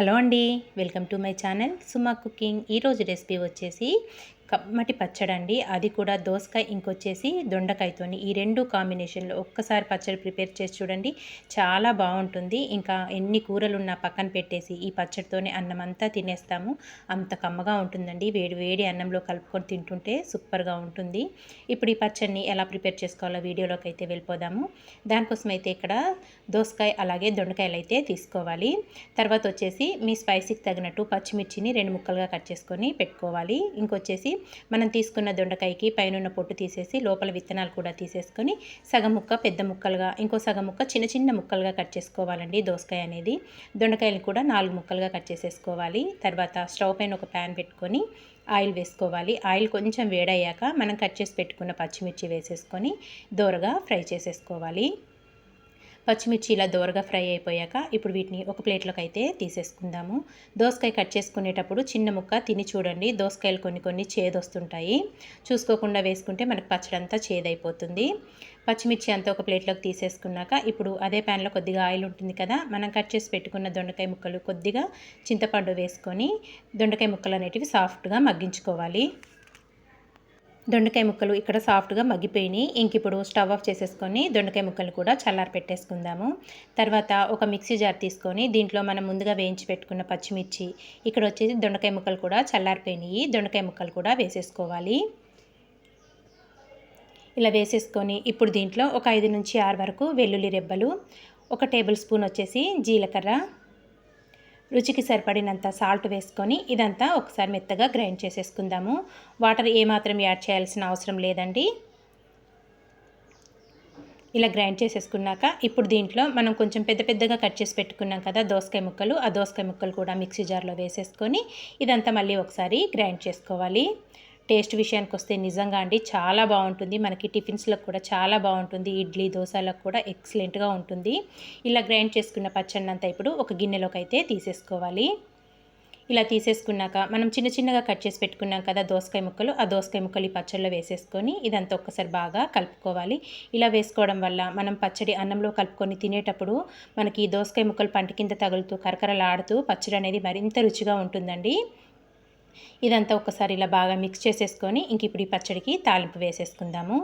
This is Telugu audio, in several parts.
హలో అండి welcome to my channel Suma cooking. ఈరోజు రెసిపీ వచ్చేసి కమ్మటి పచ్చడండి. అది కూడా దోసకాయ ఇంకొచ్చేసి దొండకాయతోని. ఈ రెండు కాంబినేషన్లో ఒక్కసారి పచ్చడి ప్రిపేర్ చేసి చూడండి. చాలా బాగుంటుంది. ఇంకా ఎన్ని కూరలు ఉన్నా పక్కన పెట్టేసి ఈ పచ్చడితోనే అన్నం అంతా తినేస్తాము. అంత కమ్మగా ఉంటుందండి. వేడి వేడి అన్నంలో కలుపుకొని తింటుంటే సూపర్గా ఉంటుంది. ఇప్పుడు ఈ పచ్చడిని ఎలా ప్రిపేర్ చేసుకోవాలో వీడియోలోకి అయితే వెళ్ళిపోదాము. దానికోసం అయితే ఇక్కడ దోసకాయ అలాగే దొండకాయలు అయితే తీసుకోవాలి. తర్వాత వచ్చేసి మీ స్పైసీకి తగినట్టు పచ్చిమిర్చిని రెండు ముక్కలుగా కట్ చేసుకొని పెట్టుకోవాలి. ఇంకొచ్చేసి మనం తీసుకున్న దొండకాయకి పైన పొట్టు తీసేసి లోపల విత్తనాలు కూడా తీసేసుకొని సగం ముక్క పెద్ద ముక్కలుగా ఇంకో సగం ముక్క చిన్న చిన్న ముక్కలుగా కట్ చేసుకోవాలండి దోసకాయ అనేది. దొండకాయలు కూడా నాలుగు ముక్కలుగా కట్ చేసేసుకోవాలి. తర్వాత స్టవ్ పైన ఒక ప్యాన్ పెట్టుకొని ఆయిల్ వేసుకోవాలి. ఆయిల్ కొంచెం వేడయ్యాక మనం కట్ చేసి పెట్టుకున్న పచ్చిమిర్చి వేసేసుకొని దోరగా ఫ్రై చేసేసుకోవాలి. పచ్చిమిర్చి ఇలా దోరగా ఫ్రై అయిపోయాక ఇప్పుడు వీటిని ఒక ప్లేట్లోకి అయితే తీసేసుకుందాము. దోసకాయ కట్ చేసుకునేటప్పుడు చిన్న ముక్క తిని చూడండి. దోసకాయలు కొన్ని కొన్ని చేదొస్తుంటాయి. చూసుకోకుండా వేసుకుంటే మనకు పచ్చడి అంతా చేదైపోతుంది. పచ్చిమిర్చి అంతా ఒక ప్లేట్లోకి తీసేసుకున్నాక ఇప్పుడు అదే ప్యాన్లో కొద్దిగా ఆయిల్ ఉంటుంది కదా మనం కట్ చేసి పెట్టుకున్న దొండకాయ ముక్కలు కొద్దిగా చింతపండు వేసుకొని దొండకాయ ముక్కలు అనేటివి సాఫ్ట్గా మగ్గించుకోవాలి. దొండకాయ ముక్కలు ఇక్కడ సాఫ్ట్గా మగ్గిపోయినాయి. ఇంక ఇప్పుడు స్టవ్ ఆఫ్ చేసేసుకొని దొండకాయ ముక్కలు కూడా చల్లారి పెట్టేసుకుందాము. తర్వాత ఒక మిక్సీ జార్ తీసుకొని దీంట్లో మనం ముందుగా వేయించి పెట్టుకున్న పచ్చిమిర్చి ఇక్కడ వచ్చేసి దొండకాయ ముక్కలు కూడా చల్లారిపోయినాయి. దొండకాయ ముక్కలు కూడా వేసేసుకోవాలి. ఇలా వేసేసుకొని ఇప్పుడు దీంట్లో ఒక ఐదు నుంచి ఆరు వరకు వెల్లుల్లి రెబ్బలు ఒక టేబుల్ స్పూన్ వచ్చేసి జీలకర్ర రుచికి సరిపడినంత సాల్ట్ వేసుకొని ఇదంతా ఒకసారి మెత్తగా గ్రైండ్ చేసేసుకుందాము. వాటర్ ఏమాత్రం యాడ్ చేయాల్సిన అవసరం లేదండి. ఇలా గ్రైండ్ చేసేసుకున్నాక ఇప్పుడు దీంట్లో మనం కొంచెం పెద్ద పెద్దగా కట్ చేసి పెట్టుకున్నాం కదా దోసకాయ ముక్కలు ఆ దోసకాయ ముక్కలు కూడా మిక్సీ జార్లో వేసేసుకొని ఇదంతా మళ్ళీ ఒకసారి గ్రైండ్ చేసుకోవాలి. టేస్ట్ విషయానికి వస్తే నిజంగా అండి చాలా బాగుంటుంది. మనకి టిఫిన్స్లకు కూడా చాలా బాగుంటుంది. ఇడ్లీ దోశలకు కూడా ఎక్సలెంట్గా ఉంటుంది. ఇలా గ్రైండ్ చేసుకున్న పచ్చడి అంతా ఇప్పుడు ఒక గిన్నెలోకి అయితే తీసేసుకోవాలి. ఇలా తీసేసుకున్నాక మనం చిన్న చిన్నగా కట్ చేసి పెట్టుకున్నాం కదా దోసకాయ ముక్కలు ఆ దోసకాయ ముక్కలు ఈ పచ్చడిలో వేసేసుకొని ఇదంతా ఒక్కసారి బాగా కలుపుకోవాలి. ఇలా వేసుకోవడం వల్ల మనం పచ్చడి అన్నంలో కలుపుకొని తినేటప్పుడు మనకి దోసకాయ ముక్కలు పంట కింద తగులుతూ కరకరలాడుతూ పచ్చడి అనేది మరింత రుచిగా ఉంటుందండి. ఇదంతా ఒకసారి ఇలా బాగా మిక్స్ చేసేసుకొని ఇంక ఇప్పుడు ఈ పచ్చడికి తాలింపు వేసేసుకుందాము.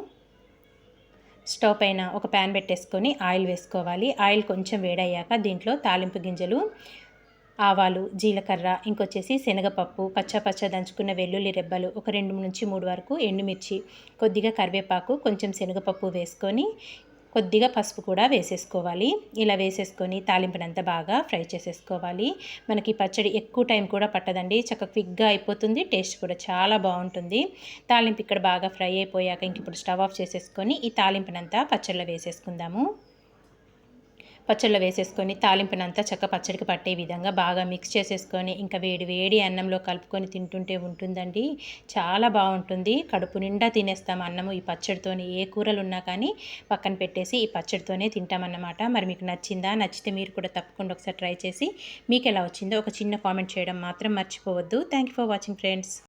స్టవ్ పైన ఒక ప్యాన్ పెట్టేసుకొని ఆయిల్ వేసుకోవాలి. ఆయిల్ కొంచెం వేడయ్యాక దీంట్లో తాలింపు గింజలు ఆవాలు జీలకర్ర ఇంకొచ్చేసి శనగపప్పు పచ్చ పచ్చ దంచుకున్న వెల్లుల్లి రెబ్బలు ఒక రెండు నుంచి మూడు వరకు ఎండుమిర్చి కొద్దిగా కరివేపాకు కొంచెం శనగపప్పు వేసుకొని కొద్దిగా పసుపు కూడా వేసేసుకోవాలి. ఇలా వేసేసుకొని తాలింపునంతా బాగా ఫ్రై చేసేసుకోవాలి. మనకి పచ్చడి ఎక్కువ టైం కూడా పట్టదండి. చక్కగా క్విక్గా అయిపోతుంది. టేస్ట్ కూడా చాలా బాగుంటుంది. తాలింపు ఇక్కడ బాగా ఫ్రై అయిపోయాక ఇంక ఇప్పుడు స్టవ్ ఆఫ్ చేసేసుకొని ఈ తాలింపునంతా పచ్చడిలో వేసేసుకుందాము. పచ్చళ్ళు వేసేసుకొని తాలింపునంతా చక్క పచ్చడికి పట్టే విధంగా బాగా మిక్స్ చేసేసుకొని ఇంకా వేడి వేడి అన్నంలో కలుపుకొని తింటుంటే ఉంటుందండి. చాలా బాగుంటుంది. కడుపు నిండా తినేస్తాం అన్నము ఈ పచ్చడితోనే. ఏ కూరలు ఉన్నా కానీ పక్కన పెట్టేసి ఈ పచ్చడితోనే తింటామన్నమాట. మరి మీకు నచ్చిందా? నచ్చితే మీరు కూడా తప్పకుండా ఒకసారి ట్రై చేసి మీకు ఎలా వచ్చిందో ఒక చిన్న కామెంట్ చేయడం మాత్రం మర్చిపోవద్దు. Thank for watching friends